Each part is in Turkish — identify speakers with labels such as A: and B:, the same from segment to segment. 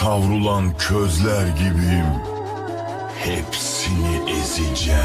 A: Savrulan közler gibiyim. Hepsini ezeceğim.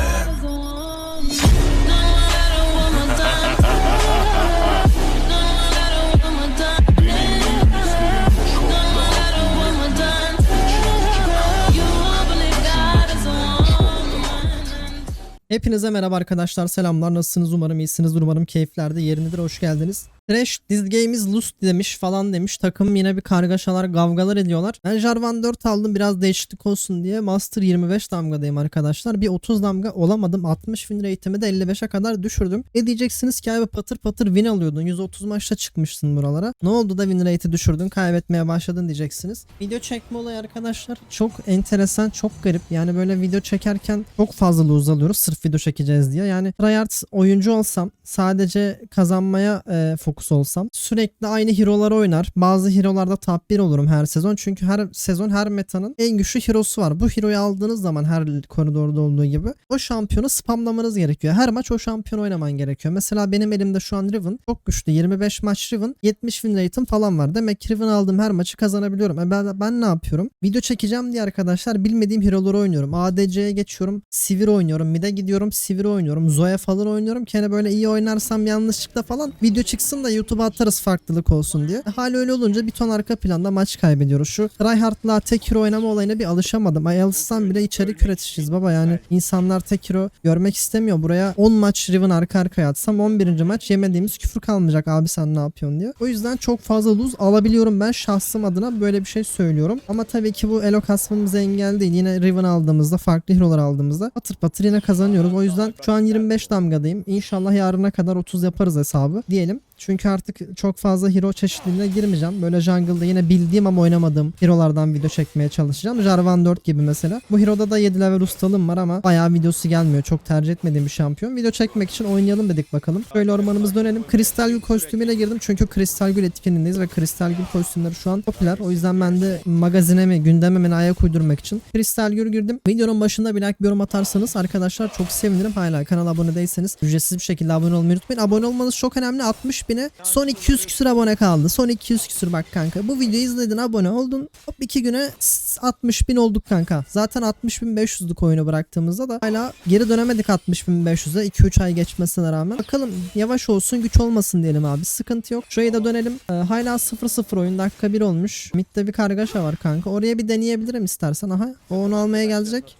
B: Hepinize merhaba arkadaşlar selamlar nasılsınız umarım iyisinizdir umarım keyiflerde yerindedir hoş geldiniz. Trash this game is loose demiş falan demiş takım yine bir kargaşalar kavgalar ediyorlar. Ben Jarvan 4 aldım biraz değişiklik olsun diye Master 25 damgadayım arkadaşlar. Bir 30 damga olamadım 60 win rate'imi de 55'e kadar düşürdüm. Ne diyeceksiniz ki abi patır patır win alıyordun 130 maçta çıkmışsın buralara. Ne oldu da win rate'i düşürdün kaybetmeye başladın diyeceksiniz. Video çekme olayı arkadaşlar çok enteresan çok garip yani böyle video çekerken çok fazla lose alıyoruz sırf video çekeceğiz diye. Yani tryhard oyuncu olsam sadece kazanmaya e, fokus olsam sürekli aynı hero'ları oynar. Bazı hero'larda top 1 olurum her sezon. Çünkü her sezon her metanın en güçlü hero'su var. Bu hero'yu aldığınız zaman her koridorda olduğu gibi o şampiyonu spamlamanız gerekiyor. Her maç o şampiyon oynaman gerekiyor. Mesela benim elimde şu an Riven çok güçlü. 25 maç Riven 70 win rate'im falan var. Demek Riven aldığım her maçı kazanabiliyorum. E ben, ben ne yapıyorum? Video çekeceğim diye arkadaşlar bilmediğim hero'ları oynuyorum. ADC'ye geçiyorum. Sivir oynuyorum. Mid'e gidiyorum. Sivir oynuyorum. Zoya falan oynuyorum. Kene böyle iyi oynarsam yanlışlıkla falan video çıksın da YouTube'a atarız farklılık olsun diye. Hal öyle olunca bir ton arka planda maç kaybediyoruz. Şu Reinhardt'la tek hero oynama olayına bir alışamadım. Alışsam bile içerik üretişiz baba yani. insanlar tek hero görmek istemiyor. Buraya 10 maç Riven arka arkaya atsam 11. maç yemediğimiz küfür kalmayacak abi sen ne yapıyorsun diye. O yüzden çok fazla lose alabiliyorum ben şahsım adına böyle bir şey söylüyorum. Ama tabii ki bu elo kasmamız engel değil. Yine Riven aldığımızda farklı hero'lar aldığımızda patır patır yine kazanıyoruz. O yüzden şu an 25 damgadayım. İnşallah yarına kadar 30 yaparız hesabı diyelim. Çünkü artık çok fazla hero çeşitliliğine girmeyeceğim. Böyle jungle'da yine bildiğim ama oynamadığım hero'lardan video çekmeye çalışacağım. Jarvan 4 gibi mesela. Bu hero'da da 7 level ustalığım var ama bayağı videosu gelmiyor. Çok tercih etmediğim bir şampiyon. Video çekmek için oynayalım dedik bakalım. Şöyle ormanımız dönelim. Kristal Gül kostümüne girdim. Çünkü Kristal Gül etkinliğindeyiz ve Kristal Gül kostümleri şu an popüler. O yüzden ben de magazine mi gündeme mi ayak uydurmak için Kristal Gül girdim. Videonun başında bir like bir yorum atarsanız arkadaşlar çok sevinirim. Hala kanala abone değilseniz ücretsiz bir şekilde abone olmayı unutmayın. Abone olmanız çok önemli. 60 bine son 200 küsür abone kaldı. Son 200 küsür bak kanka. Bu videoyu izledin abone oldun. Hop 2 güne s- 60 bin olduk kanka. Zaten 60 bin 500'lük oyunu bıraktığımızda da hala geri dönemedik 60 bin 500'e. 2-3 ay geçmesine rağmen. Bakalım yavaş olsun güç olmasın diyelim abi. Sıkıntı yok. Şuraya da dönelim. Ee, hala 0-0 oyun dakika 1 olmuş. Mid'de bir kargaşa var kanka. Oraya bir deneyebilirim istersen. Aha o onu almaya gelecek.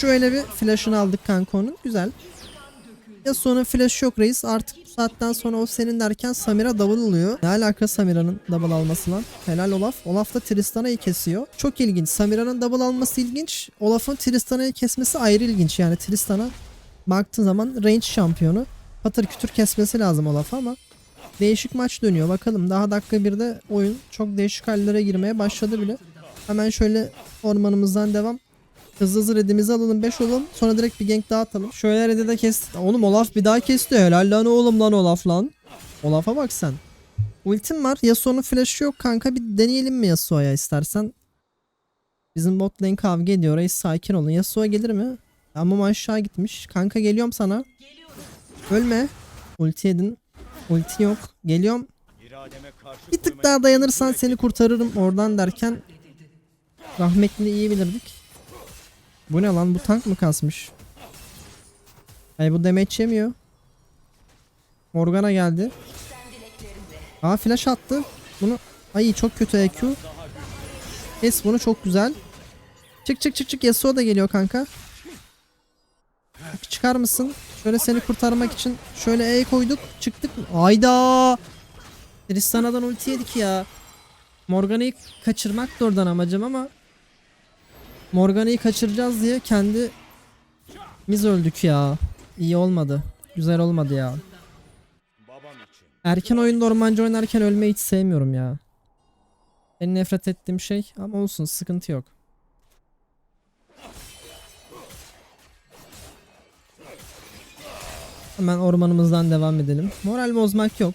B: Şöyle bir flash'ını aldık kanka onun. Güzel. Ya sonra flash yok reis. Artık bu saatten sonra o senin derken Samira double oluyor. Ne alaka Samira'nın double alması lan? Helal Olaf. Olaf da Tristana'yı kesiyor. Çok ilginç. Samira'nın double alması ilginç. Olaf'ın Tristana'yı kesmesi ayrı ilginç. Yani Tristana baktığın zaman range şampiyonu. Patır kütür kesmesi lazım Olaf'a ama değişik maç dönüyor. Bakalım daha dakika birde oyun çok değişik hallere girmeye başladı bile. Hemen şöyle ormanımızdan devam. Hızlı hızlı redimizi alalım 5 olalım. Sonra direkt bir gank daha atalım. Şöyle redi de kes. Oğlum Olaf bir daha kesti. Helal lan oğlum lan Olaf lan. Olaf'a bak sen. Ultim var. Yasuo'nun flash'ı yok kanka. Bir deneyelim mi Yasuo'ya istersen? Bizim bot lane kavga ediyor. Reis sakin olun. Yasuo gelir mi? Ama aşağı gitmiş. Kanka geliyorum sana. Ölme. Ulti yedin. Ulti yok. Geliyorum. Bir tık daha dayanırsan seni kurtarırım oradan derken rahmetli iyi bilirdik. Bu ne lan bu tank mı kasmış? Ay bu damage yemiyor. Morgana geldi. Aa flash attı. Bunu ay çok kötü EQ. Kes bunu çok güzel. Çık çık çık çık Yasuo da geliyor kanka. Çıkar mısın? Şöyle seni kurtarmak için şöyle E koyduk. Çıktık. Ayda. Tristana'dan ulti yedik ya. Morgana'yı kaçırmak da oradan amacım ama Morgana'yı kaçıracağız diye kendi biz öldük ya. İyi olmadı. Güzel olmadı ya. Erken oyunda ormancı oynarken ölmeyi hiç sevmiyorum ya. En nefret ettiğim şey ama olsun sıkıntı yok. Hemen ormanımızdan devam edelim. Moral bozmak yok.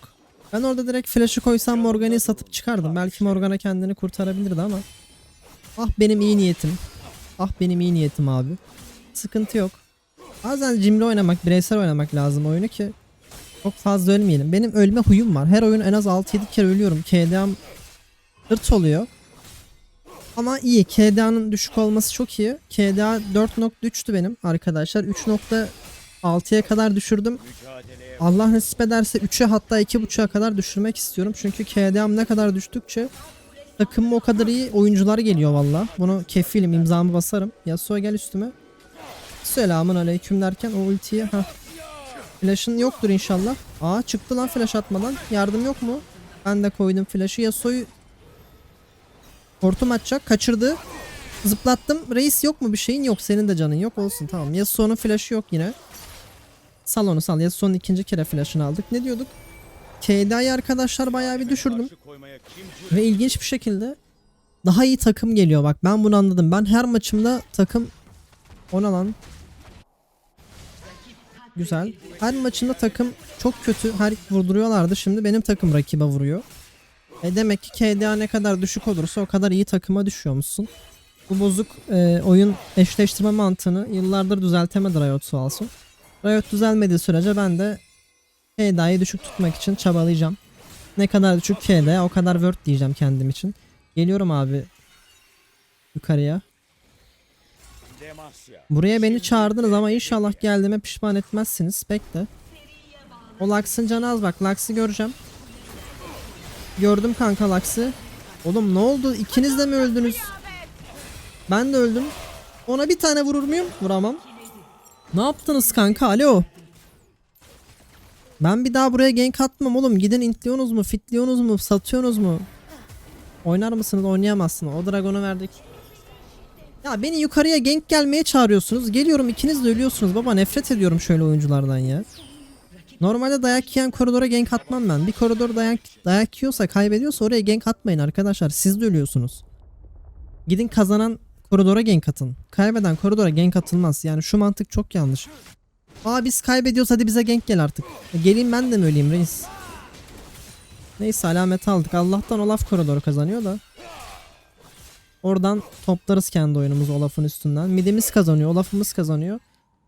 B: Ben orada direkt flash'ı koysam Morgana'yı satıp çıkardım. Belki Morgana kendini kurtarabilirdi ama. Ah benim iyi niyetim. Ah benim iyi niyetim abi. Sıkıntı yok. Bazen cimri oynamak, bireysel oynamak lazım oyunu ki çok fazla ölmeyelim. Benim ölme huyum var. Her oyun en az 6-7 kere ölüyorum. KDA'm hırt oluyor. Ama iyi. KDA'nın düşük olması çok iyi. KDA 4.3'tü benim arkadaşlar. 3.6'ya kadar düşürdüm. Allah nasip ederse 3'e hatta 2.5'a kadar düşürmek istiyorum. Çünkü KDA'm ne kadar düştükçe takımım o kadar iyi oyuncular geliyor valla. Bunu kefilim imzamı basarım. Yasuo gel üstüme. Selamun aleyküm derken o ultiyi ha. Flash'ın yoktur inşallah. Aa çıktı lan flash atmadan. Yardım yok mu? Ben de koydum flash'ı. Yasuo'yu Hortum atacak. Kaçırdı. Zıplattım. Reis yok mu bir şeyin? Yok. Senin de canın yok. Olsun tamam. Yasuo'nun flash'ı yok yine. Sal onu sal. Yasuo'nun ikinci kere flash'ını aldık. Ne diyorduk? KDA'yı arkadaşlar bayağı bir düşürdüm. Ve ilginç bir şekilde daha iyi takım geliyor bak. Ben bunu anladım. Ben her maçımda takım ona lan. Güzel. Her maçında takım çok kötü. Her vurduruyorlardı. Şimdi benim takım rakibe vuruyor. E demek ki KDA ne kadar düşük olursa o kadar iyi takıma düşüyormuşsun. Bu bozuk e, oyun eşleştirme mantığını yıllardır düzeltemedi Riot sağ olsun. Riot düzelmediği sürece ben de KDA'yı düşük tutmak için çabalayacağım. Ne kadar düşük KDA o kadar word diyeceğim kendim için. Geliyorum abi yukarıya. Buraya beni çağırdınız ama inşallah geldiğime pişman etmezsiniz. Bekle. O Lux'ın canı az bak. Lux'ı göreceğim. Gördüm kanka Lux'ı. Oğlum ne oldu? İkiniz de mi öldünüz? Ben de öldüm. Ona bir tane vurur muyum? Vuramam. Ne yaptınız kanka? Alo. Ben bir daha buraya gank atmam oğlum. Gidin intliyorsunuz mu? Fitliyorsunuz mu? Satıyorsunuz mu? Oynar mısınız? Oynayamazsınız. O dragonu verdik. Ya beni yukarıya gank gelmeye çağırıyorsunuz. Geliyorum ikiniz de ölüyorsunuz. Baba nefret ediyorum şöyle oyunculardan ya. Normalde dayak yiyen koridora gank atmam ben. Bir koridor dayak, dayak yiyorsa kaybediyorsa oraya gank atmayın arkadaşlar. Siz de ölüyorsunuz. Gidin kazanan koridora gank atın. Kaybeden koridora gank atılmaz. Yani şu mantık çok yanlış. Aa biz kaybediyoruz hadi bize gank gel artık. E, geleyim ben de mi öleyim reis? Neyse alamet aldık. Allah'tan Olaf koridoru kazanıyor da. Oradan toplarız kendi oyunumuzu Olaf'ın üstünden. Midimiz kazanıyor, Olaf'ımız kazanıyor.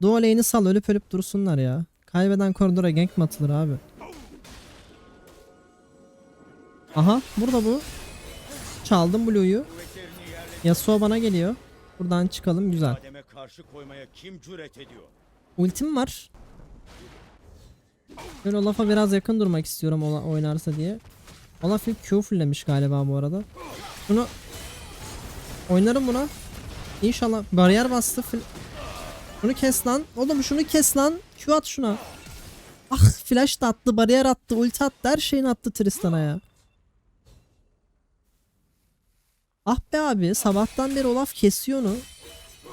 B: Duo lane'i sal ölüp ölüp dursunlar ya. Kaybeden koridora gank mi atılır abi? Aha burada bu. Çaldım Blue'yu. Yasuo bana geliyor. Buradan çıkalım güzel.
C: Karşı koymaya kim cüret ediyor?
B: Ultim var. Ben Olaf'a biraz yakın durmak istiyorum ola- oynarsa diye. Olaf ilk Q fulllemiş galiba bu arada. Bunu oynarım buna. İnşallah bariyer bastı. Şunu kes lan. Oğlum şunu kes lan. Q at şuna. Ah flash da attı, bariyer attı, ulti attı, her şeyini attı Tristan'a ya. Ah be abi sabahtan beri Olaf kesiyor onu.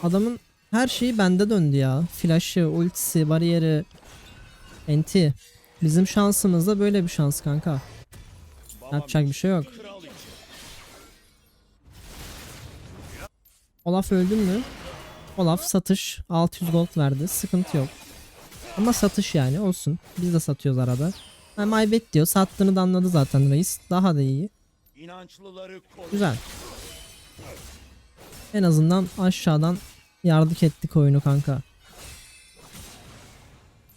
B: Adamın her şeyi bende döndü ya. Flash'ı, ultisi, bariyeri. Enti. Bizim şansımız da böyle bir şans kanka. Yapacak bir şey yok. Olaf öldün mü? Olaf satış 600 gold verdi. Sıkıntı yok. Ama satış yani olsun. Biz de satıyoruz arada. Ha, maybet diyor. Sattığını da anladı zaten reis. Daha da iyi. Güzel. En azından aşağıdan yardık ettik oyunu kanka.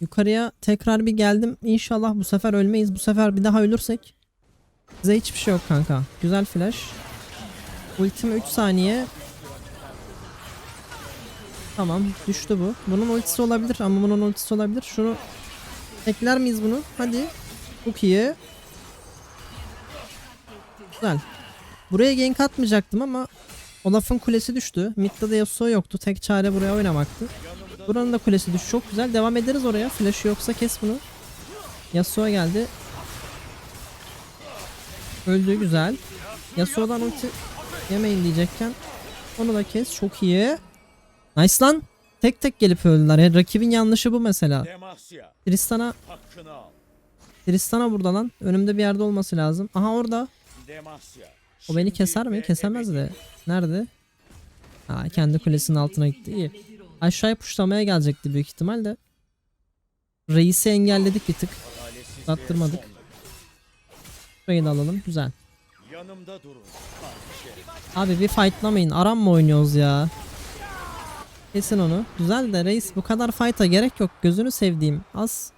B: Yukarıya tekrar bir geldim. İnşallah bu sefer ölmeyiz. Bu sefer bir daha ölürsek bize hiçbir şey yok kanka. Güzel flash. Ultim 3 saniye. Tamam düştü bu. Bunun ultisi olabilir ama bunun ultisi olabilir. Şunu ekler miyiz bunu? Hadi. Çok iyi. Güzel. Buraya gank atmayacaktım ama Olaf'ın kulesi düştü. Mid'de de Yasuo yoktu. Tek çare buraya oynamaktı. Buranın da kulesi düştü. Çok güzel. Devam ederiz oraya. Flash yoksa kes bunu. Yasuo geldi. Öldü güzel. Yasuo'dan ulti yemeyin diyecekken onu da kes. Çok iyi. Nice lan. Tek tek gelip öldüler. Yani rakibin yanlışı bu mesela. Tristan'a. Tristan'a burada lan. Önümde bir yerde olması lazım. Aha orada.
C: Demasya.
B: O beni keser mi? Kesemez de. Nerede? Ha kendi kulesinin altına gitti. İyi. Aşağıya puşlamaya gelecekti büyük ihtimalle. Reisi engelledik bir tık.
C: Adaletsizliğe
B: Attırmadık.
C: son.
B: Şurayı da alalım. Güzel. Abi bir fightlamayın. Aram mı oynuyoruz ya? Kesin onu. Güzel de reis bu kadar fight'a gerek yok. Gözünü sevdiğim. Az.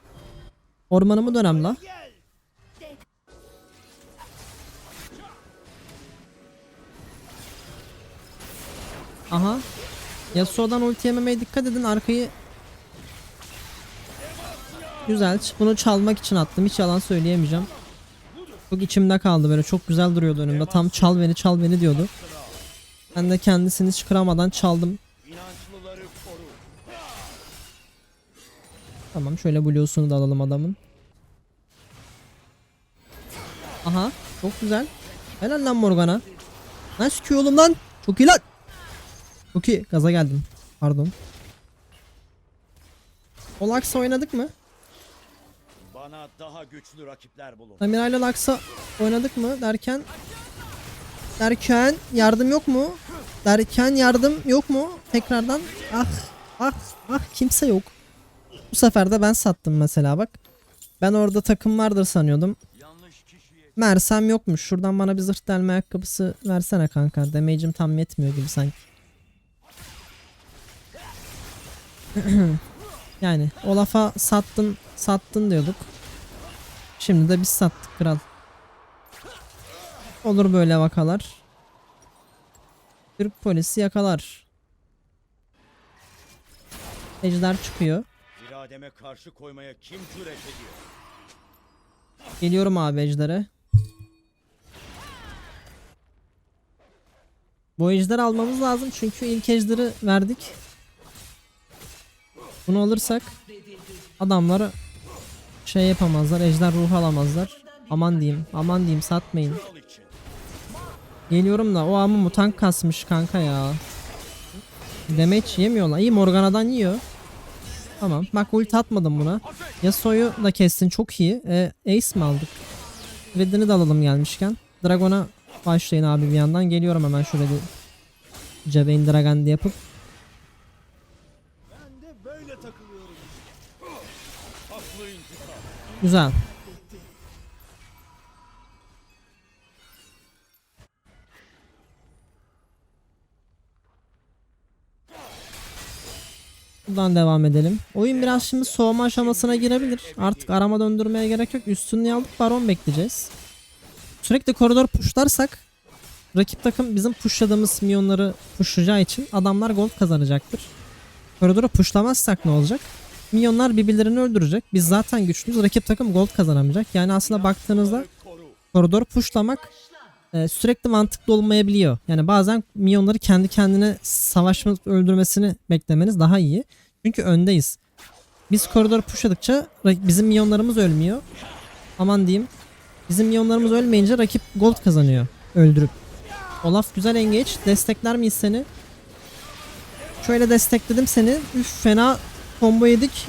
B: Ormanımı dönem la. Aha. Yasuo'dan ulti yememeye dikkat edin arkayı. Güzel. Bunu çalmak için attım. Hiç yalan söyleyemeyeceğim. Çok içimde kaldı böyle. Çok güzel duruyordu önümde. Tam çal beni çal beni diyordu. Ben de kendisini çıkaramadan çaldım. Tamam şöyle blues'unu da alalım adamın. Aha çok güzel. Helal lan Morgana. Nice Q oğlum lan. Çok iyi lan. Çok iyi. Gaza geldim. Pardon. Olax'a oynadık mı?
C: Bana daha güçlü rakipler bulun.
B: Samira ile oynadık mı derken derken yardım yok mu? Derken yardım yok mu? Tekrardan ah ah ah kimse yok. Bu sefer de ben sattım mesela bak. Ben orada takım vardır sanıyordum. Mersem yokmuş. Şuradan bana bir zırh delme ayakkabısı versene kanka. Damage'im tam yetmiyor gibi sanki. yani Olaf'a sattın sattın diyorduk. Şimdi de biz sattık kral. Olur böyle vakalar. Türk polisi yakalar. Ejder çıkıyor.
C: İrademe karşı koymaya kim cüret ediyor?
B: Geliyorum abi ejdere. Bu ejder almamız lazım çünkü ilk ejderi verdik. Bunu alırsak adamları şey yapamazlar. Ejder ruhu alamazlar. Aman diyeyim. Aman diyeyim satmayın. Geliyorum da o ama mutant kasmış kanka ya. Damage yemiyorlar. İyi Morgana'dan yiyor. Tamam. Bak ulti atmadım buna. Yasuo'yu da kestin çok iyi. E, Ace mi aldık? Red'ini de alalım gelmişken. Dragon'a başlayın abi bir yandan. Geliyorum hemen bir Javein Dragon diye yapıp. Güzel. Buradan devam edelim. Oyun biraz şimdi soğuma aşamasına girebilir. Artık arama döndürmeye gerek yok. Üstünlüğü alıp baron bekleyeceğiz. Sürekli koridor pushlarsak rakip takım bizim pushladığımız minyonları pushlayacağı için adamlar gold kazanacaktır. Koridoru pushlamazsak ne olacak? Minyonlar birbirlerini öldürecek. Biz zaten güçlüyüz. Rakip takım gold kazanamayacak. Yani aslında baktığınızda koridor pushlamak e, sürekli mantıklı olmayabiliyor. Yani bazen minyonları kendi kendine savaşma öldürmesini beklemeniz daha iyi. Çünkü öndeyiz. Biz koridor pushladıkça bizim minyonlarımız ölmüyor. Aman diyeyim. Bizim minyonlarımız ölmeyince rakip gold kazanıyor. Öldürüp. Olaf güzel engage. Destekler miyiz seni? Şöyle destekledim seni. Üf fena combo yedik.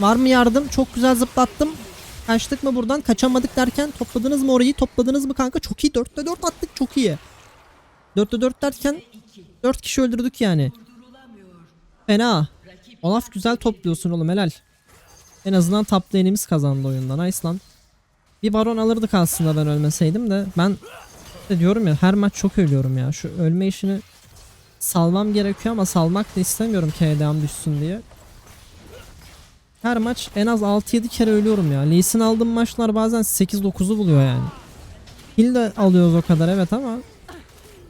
B: Var mı yardım? Çok güzel zıplattım. Kaçtık mı buradan? Kaçamadık derken topladınız mı orayı? Topladınız mı kanka? Çok iyi. 4'te 4 attık. Çok iyi. 4'te 4 derken 4 kişi öldürdük yani. Fena. Olaf güzel topluyorsun oğlum helal. En azından top lane'imiz kazandı oyunda. Nice lan. Bir baron alırdık aslında ben ölmeseydim de. Ben de diyorum ya her maç çok ölüyorum ya. Şu ölme işini salmam gerekiyor ama salmak da istemiyorum KDA'm düşsün diye. Her maç en az 6-7 kere ölüyorum ya. Lee Sin aldığım maçlar bazen 8-9'u buluyor yani. Kill de alıyoruz o kadar evet ama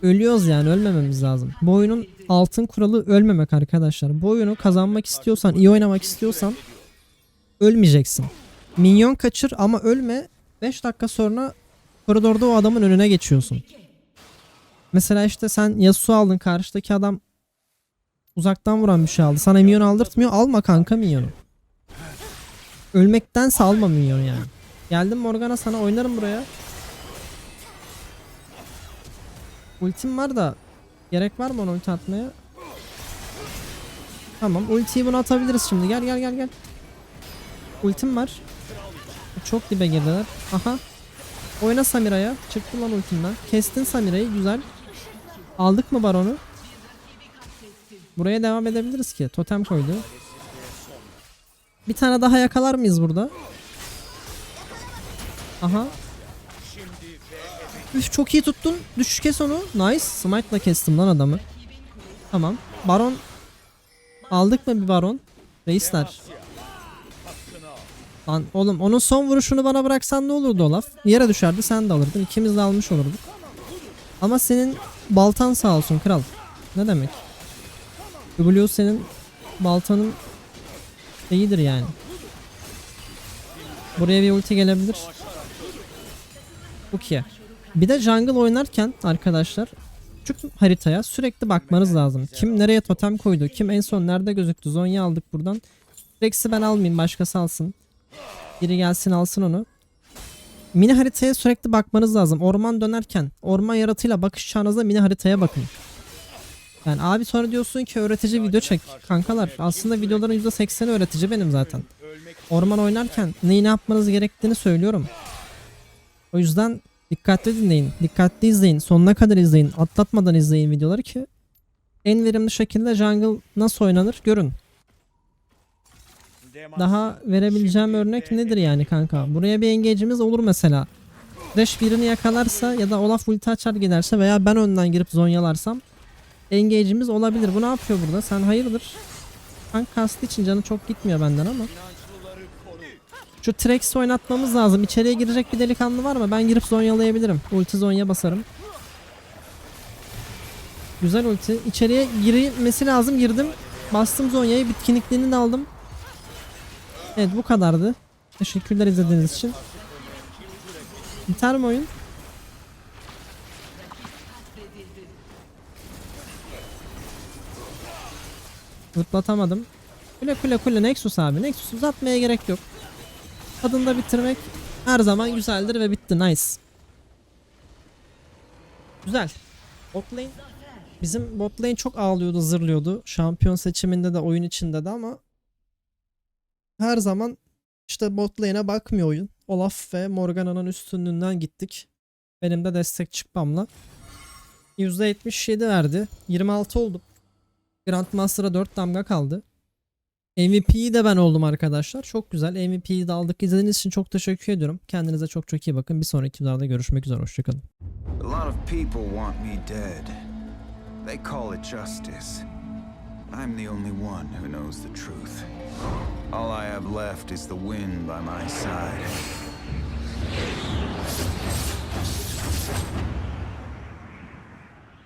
B: ölüyoruz yani ölmememiz lazım. Bu oyunun altın kuralı ölmemek arkadaşlar. Bu oyunu kazanmak istiyorsan, iyi oynamak istiyorsan ölmeyeceksin. Minyon kaçır ama ölme. 5 dakika sonra koridorda o adamın önüne geçiyorsun. Mesela işte sen Yasuo aldın karşıdaki adam uzaktan vuran bir şey aldı. Sana minyon aldırtmıyor. Alma kanka minyonu. Ölmektense alma minyon yani. Geldim Morgana sana oynarım buraya. Ultim var da gerek var mı ona ulti atmaya? Tamam ultiyi bunu atabiliriz şimdi. Gel gel gel gel. Ultim var. Çok dibe girdiler. Aha. Oyna Samira'ya. Çıktı lan ultimden. Kestin Samira'yı. Güzel. Aldık mı baronu? Buraya devam edebiliriz ki. Totem koydu. Bir tane daha yakalar mıyız burada? Aha. Üf çok iyi tuttun. Düş kes onu. Nice. Smite'la kestim lan adamı. Tamam. Baron. Aldık mı bir baron? Reisler. Lan oğlum onun son vuruşunu bana bıraksan ne olurdu Olaf? Yere düşerdi sen de alırdın. İkimiz de almış olurduk. Ama senin baltan sağ olsun kral. Ne demek? Blue senin baltanın iyidir yani. Buraya bir ulti gelebilir. Çok iyi. Bir de jungle oynarken arkadaşlar küçük haritaya sürekli bakmanız lazım. Kim nereye totem koydu? Kim en son nerede gözüktü? Zonya aldık buradan. Rex'i ben almayayım başkası alsın. Biri gelsin alsın onu. Mini haritaya sürekli bakmanız lazım. Orman dönerken orman yaratıyla bakışacağınızda mini haritaya bakın. Yani abi sonra diyorsun ki öğretici video çek. Kankalar aslında videoların %80'i öğretici benim zaten. Orman oynarken neyi ne yapmanız gerektiğini söylüyorum. O yüzden dikkatli dinleyin. Dikkatli izleyin. Sonuna kadar izleyin. Atlatmadan izleyin videoları ki en verimli şekilde jungle nasıl oynanır görün. Daha verebileceğim örnek nedir yani kanka? Buraya bir engage'imiz olur mesela. Thresh birini yakalarsa ya da Olaf ulti açar giderse veya ben önden girip zonyalarsam engage'imiz olabilir. Bu ne yapıyor burada? Sen hayırdır? Tank kastı için canı çok gitmiyor benden ama. Şu Trex'i oynatmamız lazım. İçeriye girecek bir delikanlı var mı? Ben girip zonyalayabilirim. Ulti zonya basarım. Güzel ulti. İçeriye girmesi lazım. Girdim. Bastım zonyayı. Bitkinliklerini de aldım. Evet bu kadardı. Teşekkürler izlediğiniz için. Biter mi oyun? Zıplatamadım. Kule kule kule Nexus abi. Nexus uzatmaya gerek yok. Tadında bitirmek her zaman güzeldir ve bitti. Nice. Güzel. Bot. Bizim bot çok ağlıyordu, zırlıyordu. Şampiyon seçiminde de oyun içinde de ama her zaman işte bot bakmıyor oyun. Olaf ve Morgana'nın üstünlüğünden gittik. Benim de destek çıkmamla. %77 verdi. 26 oldum. Grandmaster'a 4 damga kaldı. MVP'yi de ben oldum arkadaşlar. Çok güzel. MVP'yi de aldık. İzlediğiniz için çok teşekkür ediyorum. Kendinize çok çok iyi bakın. Bir sonraki videoda görüşmek üzere. Hoşçakalın.
D: A lot of people want me dead. They call it justice. I'm the only one who knows the truth. All I have left is the wind by my side.